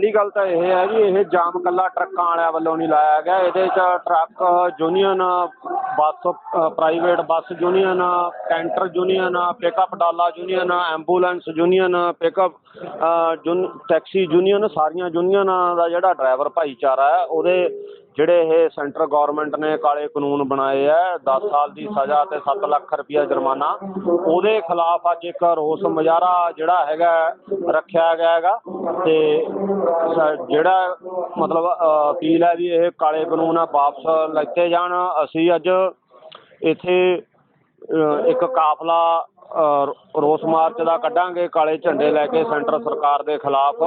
ਪਹਿਲੀ ਗੱਲ ਤਾਂ ਇਹ ਹੈ ਵੀ ਇਹ ਜਾਮ ਕੱਲਾ ਟਰੱਕਾਂ ਵਾਲਿਆਂ ਵੱਲੋਂ ਨਹੀਂ ਲਾਇਆ ਗਿਆ। ਇਹਦੇ 'ਚ truck union, bus private bus union, canter union pickup ਡਾਲਾ union ambulance union pickup taxi union, ਸਾਰੀਆਂ ਯੂਨੀਅਨਾਂ ਦਾ ਜਿਹੜਾ ਡਰਾਈਵਰ ਭਾਈਚਾਰਾ ਹੈ, ਉਹਦੇ ਜਿਹੜੇ ਇਹ ਸੈਂਟਰ ਗਵਰਨਮੈਂਟ ਨੇ ਕਾਲੇ ਕਾਨੂੰਨ ਬਣਾਏ ਆ 10 ਸਾਲ ਦੀ ਸਜ਼ਾ ਤੇ 7 ਲੱਖ ਰੁਪਇਆ ਜੁਰਮਾਨਾ, ਉਹਦੇ ਖਿਲਾਫ ਅੱਜ ਇੱਕ ਰੋਸ ਮੁਜ਼ਾਹਰਾ ਜਿਹੜਾ ਹੈਗਾ ਰੱਖਿਆ ਗਿਆ ਹੈਗਾ ਤੇ ਜਿਹੜਾ ਮਤਲਬ ਅਪੀਲ ਹੈ ਵੀ ਇਹ ਕਾਲੇ ਕਾਨੂੰਨ ਆ ਵਾਪਸ ਲੈਤੇ ਜਾਣ। ਅਸੀਂ ਅੱਜ ਇੱਥੇ ਇੱਕ ਕਾਫਲਾ ਰੋਸ ਮਾਰਚ ਦਾ ਕੱਢਾਂਗੇ ਕਾਲੇ ਝੰਡੇ ਲੈ ਕੇ ਸੈਂਟਰ ਸਰਕਾਰ ਦੇ ਖਿਲਾਫ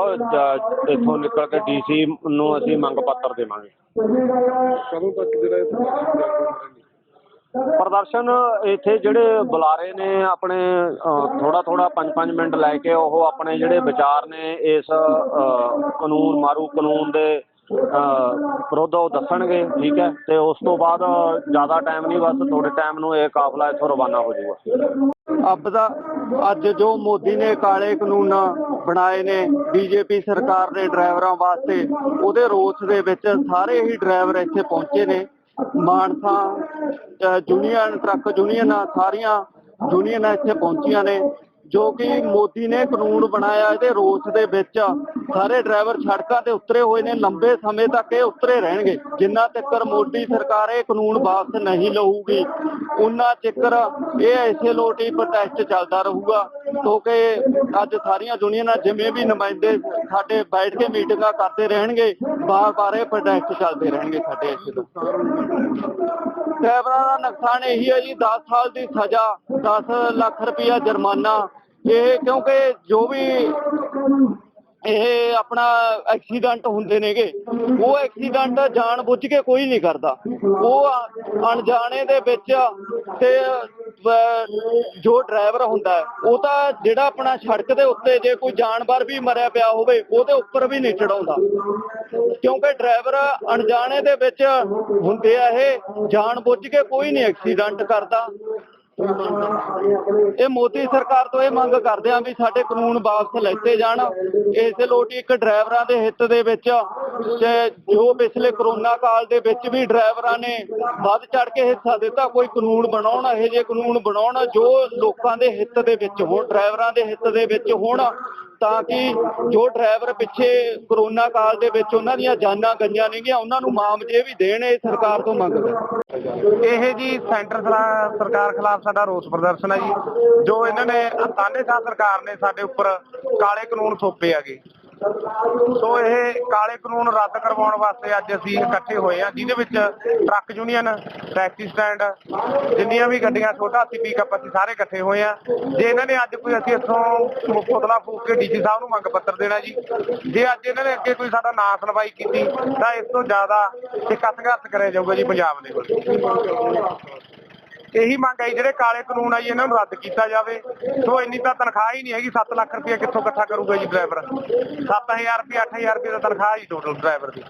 ਇੱਥੋਂ ਨਿਕਲ ਕੇ ਡੀਸੀ ਨੂੰ ਅਸੀਂ ਮੰਗ ਪੱਤਰ ਦੇਵਾਂਗੇ। ਕਦੋਂ ਤੱਕ ਜਿਹੜਾ ਇਹ ਪ੍ਰਦਰਸ਼ਨ ਇੱਥੇ ਜਿਹੜੇ ਬੁਲਾਰੇ ਨੇ ਆਪਣੇ ਥੋੜਾ ਥੋੜਾ 5-5 ਮਿੰਟ ਲੈ ਕੇ ਉਹ ਆਪਣੇ ਜਿਹੜੇ ਵਿਚਾਰ ਨੇ ਇਸ ਕਾਨੂੰਨ ਮਾਰੂ ਕਾਨੂੰਨ ਦੇ ਵਿਰੁੱਧ ਉਹ ਦੱਸਣਗੇ, ਠੀਕ ਹੈ? ਤੇ ਉਸ ਤੋਂ ਬਾਅਦ ਜ਼ਿਆਦਾ ਟਾਈਮ ਨਹੀਂ, ਬਸ ਥੋੜੇ ਟਾਈਮ ਨੂੰ ਇਹ ਕਾਫਲਾ ਇੱਥੋਂ ਰਵਾਨਾ ਹੋ ਜਾਊਗਾ। ਅੱਬ ਦਾ ਅੱਜ ਜੋ ਮੋਦੀ ਨੇ ਕਾਲੇ ਕਾਨੂੰਨ ਬਣਾਏ ਨੇ, ਬੀਜੇਪੀ ਸਰਕਾਰ ਨੇ ਡਰਾਈਵਰਾਂ ਵਾਸਤੇ, ਉਹਦੇ ਰੋਸ ਦੇ ਵਿੱਚ ਸਾਰੇ ਹੀ ਡਰਾਈਵਰ ਇੱਥੇ ਪਹੁੰਚੇ ਨੇ। ਮਾਨਸਾ ਯੂਨੀਅਨ ਟਰੱਕ ਯੂਨੀਅਨਾਂ ਸਾਰੀਆਂ ਯੂਨੀਅਨਾਂ ਇੱਥੇ ਪਹੁੰਚੀਆਂ ਨੇ। ਜੋ ਕਿ ਮੋਦੀ ਨੇ ਕਾਨੂੰਨ ਬਣਾਇਆ ਇਹਦੇ ਰੋਸ ਦੇ ਵਿੱਚ ਸਾਰੇ ਡਰਾਈਵਰ ਸੜਕਾਂ ਤੇ ਉਤਰੇ ਹੋਏ ਨੇ, ਲੰਬੇ ਸਮੇਂ ਤੱਕ ਇਹ ਉਤਰੇ ਰਹਿਣਗੇ। ਜਿੰਨਾ ਤੱਕ ਮੋਦੀ ਸਰਕਾਰ ਇਹ ਕਾਨੂੰਨ ਵਾਪਸ ਨਹੀਂ ਲਊਗੀ ਉਹਨਾਂ ਚਿਕਰ ਇਹ ਐਸੇ ਲੋਟ ਪ੍ਰੋਟੈਸਟ ਚੱਲਦਾ ਰਹੂਗਾ। ਕਿਉਂਕਿ ਅੱਜ ਸਾਰੀਆਂ ਯੂਨੀਅਨਾਂ ਜਿਵੇਂ ਵੀ ਨੁਮਾਇੰਦੇ ਸਾਡੇ ਬੈਠ ਕੇ ਮੀਟਿੰਗਾਂ ਕਰਦੇ ਰਹਿਣਗੇ, ਬਾਰ-ਬਾਰ ਇਹ ਪ੍ਰੋਟੈਸਟ ਚੱਲਦੇ ਰਹਿਣਗੇ ਸਾਡੇ ਇੱਥੇ ਡਰਾਈਵਰਾਂ ਦਾ ਨੁਕਸਾਨ ਇਹੀ ਹੈ ਜੀ 10 ਸਾਲ ਦੀ ਸਜ਼ਾ 10 ਲੱਖ ਰੁਪਇਆ ਜੁਰਮਾਨਾ ਇਹ ਕਿਉਂਕਿ ਜੋ ਵੀ ਇਹ ਆਪਣਾ ਐਕਸੀਡੈਂਟ ਹੁੰਦੇ ਨੇਗੇ, ਉਹ ਐਕਸੀਡੈਂਟ ਜਾਣ ਬੁੱਝ ਕੇ ਕੋਈ ਨਹੀਂ ਕਰਦਾ। ਉਹ ਅਣਜਾਣੇ ਦੇ ਵਿੱਚ ਤੇ ਜੋ ਡਰਾਈਵਰ ਹੁੰਦਾ ਉਹ ਤਾਂ ਜਿਹੜਾ ਆਪਣਾ ਸੜਕ ਦੇ ਉੱਤੇ ਜੇ ਕੋਈ ਜਾਨਵਰ ਵੀ ਮਰਿਆ ਪਿਆ ਹੋਵੇ, ਉਹਦੇ ਉੱਪਰ ਵੀ ਨਹੀਂ ਚੜਾਉਂਦਾ ਕਿਉਂਕਿ ਡਰਾਈਵਰ ਅਣਜਾਣੇ ਦੇ ਵਿੱਚ ਹੁੰਦੇ ਆ ਇਹ ਜਾਣ ਬੁੱਝ ਕੇ ਕੋਈ ਨਹੀਂ ਐਕਸੀਡੈਂਟ ਕਰਦਾ। ਇਹ ਮੋਦੀ ਸਰਕਾਰ ਤੋਂ ਇਹ ਮੰਗ ਕਰਦੇ ਆ ਵੀ ਸਾਡੇ ਕਾਨੂੰਨ ਵਾਪਸ ਲੈਤੇ ਜਾਣ। ਇਸੇ ਲੋਟੀ ਇੱਕ ਡਰਾਈਵਰਾਂ ਦੇ ਹਿੱਤ ਦੇ ਵਿੱਚ ਤੇ ਜੋ ਪਿਛਲੇ ਕਰੋਨਾ ਕਾਲ ਦੇ ਵਿੱਚ ਵੀ ਡਰਾਈਵਰਾਂ ਨੇ ਵੱਧ ਚੜ ਕੇ ਹਿੱਸਾ ਦਿੱਤਾ, ਕੋਈ ਕਾਨੂੰਨ ਬਣਾਉਣ, ਇਹੋ ਜਿਹੇ ਕਾਨੂੰਨ ਬਣਾਉਣ, ਜੋ ਲੋਕਾਂ ਦੇ ਹਿੱਤ ਦੇ ਵਿੱਚ ਹੋਣ, ਡਰਾਈਵਰਾਂ ਦੇ ਹਿੱਤ ਦੇ ਵਿੱਚ ਹੋਣ ਤਾਂ ਕਿ ਜੋ ਡਰਾਈਵਰ ਪਿੱਛੇ ਕਰੋਨਾ ਕਾਲ ਦੇ ਵਿੱਚ ਉਹਨਾਂ ਦੀਆਂ ਜਾਨਾਂ ਗਈਆਂ ਨੇਗੀਆਂ, ਉਹਨਾਂ ਨੂੰ ਮਾਮਜੇ ਵੀ ਦੇਣ ਇਹ ਸਰਕਾਰ ਤੋਂ ਮੰਗਦੇ ਇਹ ਜੀ ਸੈਂਟਰ ਸਰਕਾਰ ਖਿਲਾਫ ਸਾਡਾ ਰੋਸ ਪ੍ਰਦਰਸ਼ਨ ਹੈ ਜੀ। ਜੋ ਇਹਨਾਂ ਨੇ ਤਾਨੇ ਤਾਨੇਸ਼ਾਹ ਸਰਕਾਰ ਨੇ ਸਾਡੇ ਉੱਪਰ ਕਾਲੇ ਕਾਨੂੰਨ ਥੋਪੇ ਆਗੇ ਸੋ ਇਹ ਕਾਲੇ ਕਾਨੂੰਨ ਰੱਦ ਕਰਵਾਉਣ ਵਾਸਤੇ ਅੱਜ ਅਸੀਂ ਇਕੱਠੇ ਹੋਏ ਹਾਂ, ਜਿਹਦੇ ਵਿੱਚ ਟਰੱਕ ਯੂਨੀਅਨ, ਟੈਕਸੀ ਸਟੈਂਡ, ਜਿੰਨੀਆਂ ਵੀ ਗੱਡੀਆਂ ਛੋਟਾ ਹਾਥੀ ਪਿਕਅਪ ਅਸੀਂ ਸਾਰੇ ਇਕੱਠੇ ਹੋਏ ਹਾਂ। ਜੇ ਇਹਨਾਂ ਨੇ ਅੱਜ ਕੋਈ ਅਸੀਂ ਇੱਥੋਂ ਪੁਤਲਾ ਫੂਕ ਕੇ ਡੀਸੀ ਸਾਹਿਬ ਨੂੰ ਮੰਗ ਪੱਤਰ ਦੇਣਾ ਜੀ। ਜੇ ਅੱਜ ਇਹਨਾਂ ਨੇ ਅੱਗੇ ਕੋਈ ਸਾਡਾ ਨਾਂ ਸੁਣਵਾਈ ਕੀਤੀ, ਤਾਂ ਇਸ ਤੋਂ ਜ਼ਿਆਦਾ ਸਿੱਖਾ ਸੰਘਰਸ਼ ਕਰਿਆ ਜਾਊਗਾ ਜੀ ਪੰਜਾਬ ਦੇ ਕੋਲ। ਇਹੀ ਮੰਗ ਹੈ ਜਿਹੜੇ ਕਾਲੇ ਕਾਨੂੰਨ ਆ ਜੀ, ਇਹਨਾਂ ਨੂੰ ਰੱਦ ਕੀਤਾ ਜਾਵੇ। ਸੋ ਇੰਨੀ ਤਾਂ ਤਨਖਾਹ ਹੀ ਨਹੀਂ ਹੈਗੀ 7 ਲੱਖ ਰੁਪਏ ਕਿੱਥੋਂ ਇਕੱਠਾ ਕਰੂਗਾ ਜੀ ਡਰਾਈਵਰ 7000 ਰੁਪਏ 8000 ਰੁਪਏ ਦਾ ਤਨਖਾਹ ਜੀ ਟੋਟਲ ਡਰਾਈਵਰ ਦੀ।